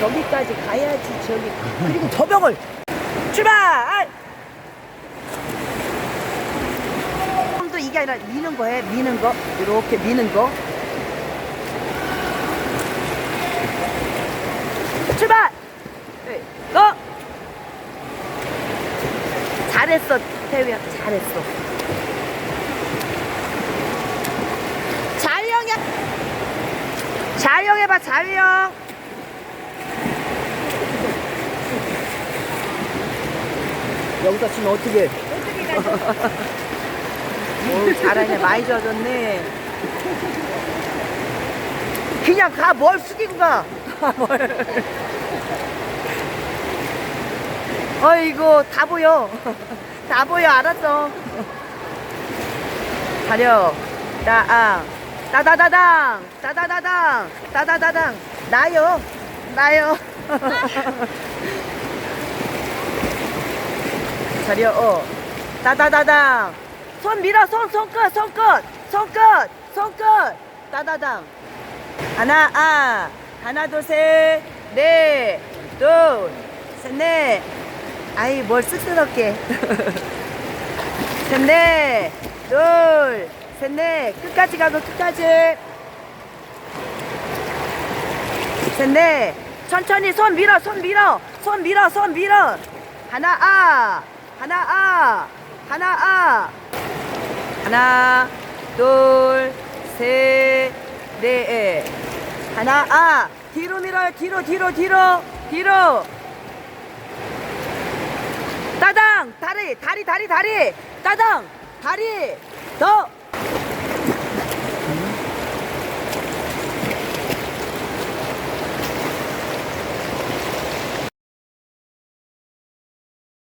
저기까지 가야지 저기. 그리고 저병을 출발! 또 이게 아니라 미는 거해 미는 거. 이렇게 미는 거. 출발! 네, 고 잘했어 태우야. 잘했어. 자유형이야 자유형 해봐 자유형 여기다 치면 어떻게 오 잘하네. 많이 좋아졌네. 그냥 가. 뭘 숙이고 가. 뭘. 어이구 다 보여. 다 보여. 알았어. 가려. 따앙. 따다다당. 따다다당. 따다다당. 나요. 나요 자려 어. 따다다당. 손 밀어 손 손끝 손끝 손끝 손끝. 따다당. 하나 아. 하나 둘셋넷둘셋넷. 아이 뭘 쑥스럽게. 셋넷. 둘 셋넷. 끝까지 가고 끝까지. 셋넷. 천천히 손 밀어 손 밀어. 손 밀어 손 밀어. 하나 아 하나 아 하나 아. 하나 둘셋넷. 하나 아. 뒤로 밀어요. 뒤로 뒤로 뒤로 뒤로. 따당 다리 다리 다리 다리. 따당 다리. 더